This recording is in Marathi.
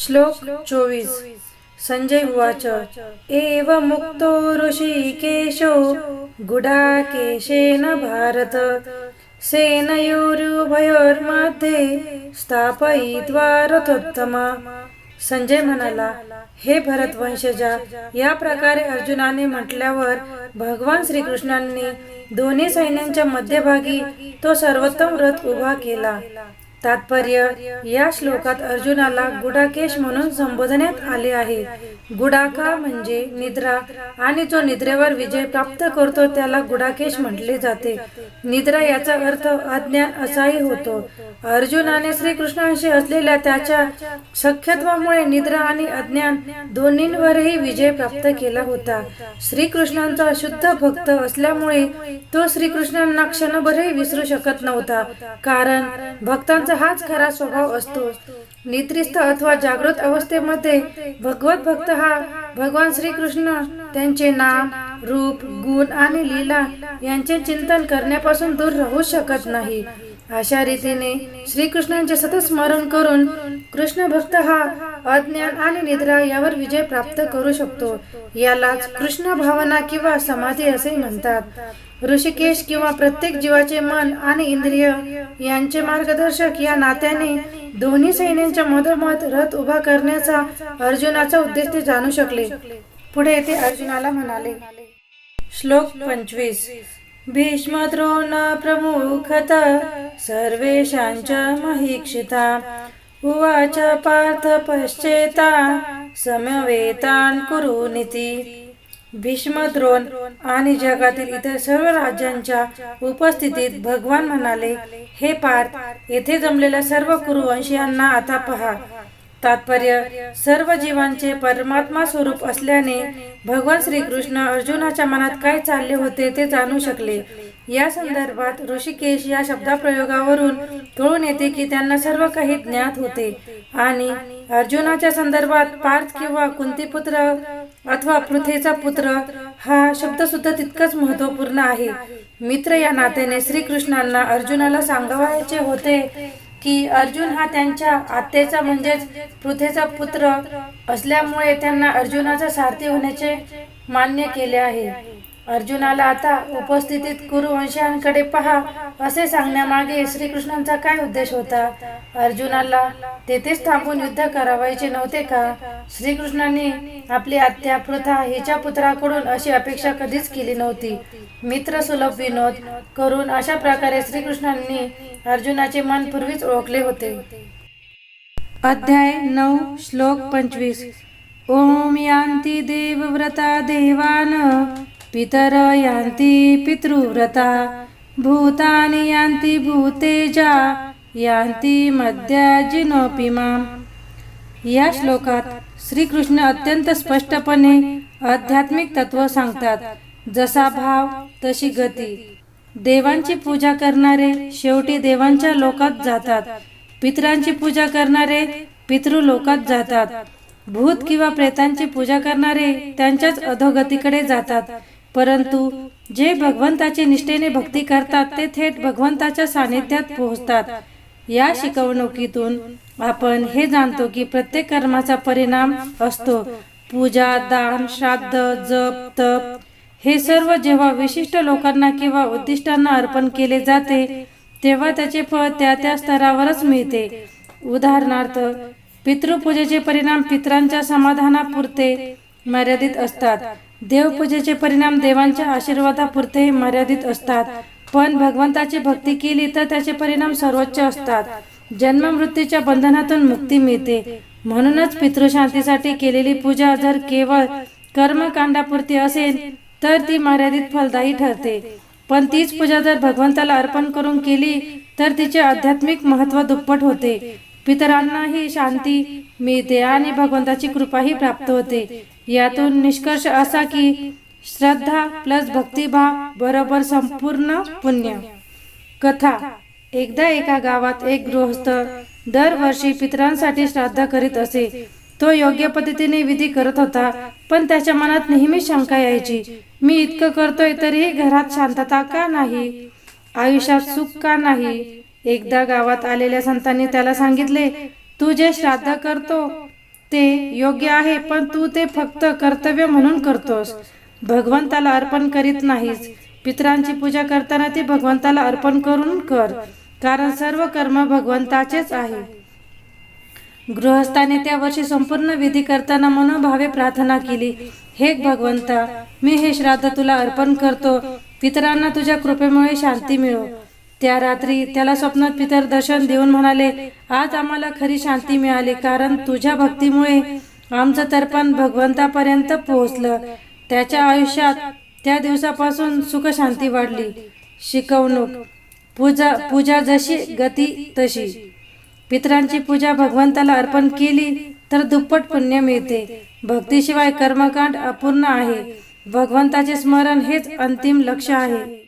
श्लोक चोवीस. संजय उवाच एव मुक्तो ऋषिकेशो गुडाकेशेन भारत सेनयोरुभयोर्मध्ये स्थापयित्वा रथोत्तमा. संजय म्हणाला हे भरत वंशजा या प्रकारे अर्जुनाने म्हटल्यावर भगवान श्रीकृष्णांनी दोन्ही सैन्यांच्या मध्यभागी तो सर्वोत्तम रथ उभा केला. तात्पर्य या श्लोकात अर्जुनाला गुडाकेश म्हणून संबोधण्यात आले आहे. गुडाका म्हणजे निद्रा आणि जो निद्रेवर विजय प्राप्त करतो त्याला गुडाकेश म्हटले जाते. निद्रा याचा अर्थ अज्ञान असाही होतो. अर्जुनाने श्रीकृष्णांशी असलेल्या त्याच्या सख्यत्वामुळे निद्रा आणि अज्ञान दोन्हींवरही विजय प्राप्त केला होता. श्रीकृष्णांचा शुद्ध भक्त असल्यामुळे तो श्रीकृष्णांना क्षणभरही विसरू शकत नव्हता. कारण भक्तांचा हाच खरा स्वभाव असतो. निद्रिस्त अथवा जागृत अवस्थेमध्ये भगवत भक्त हा भगवान श्रीकृष्ण त्यांचे नाम रूप गुण आणि लीला यांचे चिंतन करण्यापासून दूर राहू शकत नाही. अशा रीतीने श्रीकृष्णांचे सतत स्मरण करून कृष्ण भक्त हा अज्ञान आणि निद्रा यावर विजय प्राप्त करू शकतो. यालाच कृष्ण भावना किंवा समाधी असे म्हणतात. ऋषिकेश किंवा प्रत्येक जीवाचे मन आणि इंद्रिय यांचे मार्गदर्शक या नात्याने दोन्ही सैन्यांच्या मधोमध रथ उभा करण्याचा अर्जुनाचा उद्देश ते जाणू शकले. पुढे ते अर्जुनाला म्हणाले श्लोक पंचवीस. भीष्मद्रोण प्रमुखत सर्वेशांच महीक्षिता। उवाच पार्थ पश्चेता समवेतान कुरुनिती। भीष्मद्रोण आणि जगातील इतर सर्व राज्यांच्या उपस्थितीत भगवान म्हणाले हे पार्थ येथे जमलेल्या सर्व कुरुवंशीयांना आता पहा. तात्पर्य सर्व जीवांचे परमात्मा स्वरूप असल्याने भगवान श्रीकृष्ण अर्जुनाच्या मनात काय चालले होते ते जाणू शकले. या संदर्भात ऋषिकेश या शब्दप्रयोगावरून कळून येते की त्यांना सर्व काही ज्ञात होते आणि अर्जुनाच्या संदर्भात पार्थ किंवा कुंतीपुत्र अथवा पृथ्वीचा पुत्र हा शब्द सुद्धा तितकाच महत्त्वपूर्ण आहे. मित्र या नात्याने श्रीकृष्णांना अर्जुनाला सांगावायचे होते की अर्जुन हा त्यांच्या आत्याचा म्हणजेच पृथ्वीचा पुत्र असल्यामुळे त्यांना अर्जुनाचा सारथी होण्याचे मान्य केले आहे. अर्जुनाला आता उपस्थितीत कुरुवंशांकडे पहा असे सांगण्यामागे श्रीकृष्णांचा काय उद्देश होता? अर्जुनाला तेथेच थांबून युद्ध करावायचे नव्हते का? श्रीकृष्णांनी आपली आत्या पृथा हिच्या पुत्राकडून अशी अपेक्षा कधीच केली नव्हती. मित्र सुलभ विनोद करून अशा प्रकारे श्रीकृष्णांनी अर्जुनाचे मन पूर्वीच ओळखले होते. अध्याय नऊ श्लोक पंचवीस. ओम यांती देवव्रता देवान पितर यांती पितृव्रता भूतानि यांती भूतेजा यांती मद्याजिनोपि माम. या श्लोकात श्रीकृष्ण अत्यंत स्पष्टपणे आध्यात्मिक तत्व सांगतात जसा भाव तशी गती. देवांची पूजा करणारे शेवटी देवांच्या लोकात जातात. पितरांची पूजा करणारे पितृ लोकात जातात. भूत किंवा प्रेतांची पूजा करणारे त्यांच्याच अधोगतीकडे जातात. परंतु जे भगवंताचे निष्ठेने भक्ती करतात ते थेट भगवंताच्या सानिध्यात पोहोचतात. या शिकवणुकीतून आपण हे जाणतो की प्रत्येक कर्माचा परिणाम असतो. पूजा दान श्राद्ध जप तप हे सर्व जेव्हा विशिष्ट लोकांना किंवा उद्दिष्टांना अर्पण केले जाते तेव्हा त्याचे फळ त्या त्या स्तरावरच मिळते. उदाहरणार्थ पितृपूजेचे परिणाम पित्रांच्या समाधानापुरते मर्यादित असतात. देवपूजेचे परिणाम देवांच्या आशीर्वादापुरतेही मर्यादित असतात. पण भगवंताची भक्ती केली तर त्याचे परिणाम सर्वोच्च असतात. जन्म मृत्यूच्या बंधनातून मुक्ती मिळते. म्हणूनच पितृशांतीसाठी केलेली पूजा जर केवळ कर्मकांडापुरती असेल तर ती मर्यादित फलदायी ठरते. पण तीच पूजा जर भगवंताला अर्पण करून केली तर तिचे आध्यात्मिक महत्त्व दुप्पट होते. पितरांनाही शांती मिळते आणि भगवंताची कृपाही प्राप्त होते. यातून निष्कर्ष असा की श्रद्धा प्लस भक्तिभाव बरोबर संपूर्ण पुण्य. कथा. एकदा एका गावात एक गृहस्थ दरवर्षी पितरांसाठी श्राद्ध करीत असे. तो योग्य पद्धतीने विधी करत होता पण त्याच्या मनात नेहमी शंका यायची. मी इतकं करतोय तरीही घरात शांतता का नाही? आयुष्यात सुख का नाही? एकदा गावात आलेल्या संतांनी त्याला सांगितले तू जे श्राद्ध करतो ते योग्य आहे पण तू ते फक्त कर्तव्य म्हणून करतोस. भगवंताला अर्पण करीत नाहीस. पितरांची पूजा करताना ती भगवंताला अर्पण करून कर कारण सर्व कर्म भगवंताचेच आहे. गृहस्थाने त्या वर्षी संपूर्ण विधी करताना मनोभावे प्रार्थना केली. हे भगवंता मी हे श्राद्ध तुला अर्पण करतो. पितरांना तुझ्या कृपेमुळे शांती मिळो. त्या रात्री त्याला स्वप्नात पितर दर्शन देऊन म्हणाले आज आम्हाला खरी शांती मिळाली कारण तुझ्या भक्तीमुळे आमचं तर्पण भगवंतापर्यंत पोहोचलं. त्याच्या आयुष्यात त्या दिवसापासून सुखशांती वाढली. शिकवणूक पूजा पूजा जशी गती तशी. पितरांची पूजा भगवंताला अर्पण केली तर दुप्पट पुण्य मिळते. भक्तीशिवाय कर्मकांड अपूर्ण आहे. भगवंताचे स्मरण हेच अंतिम लक्ष आहे.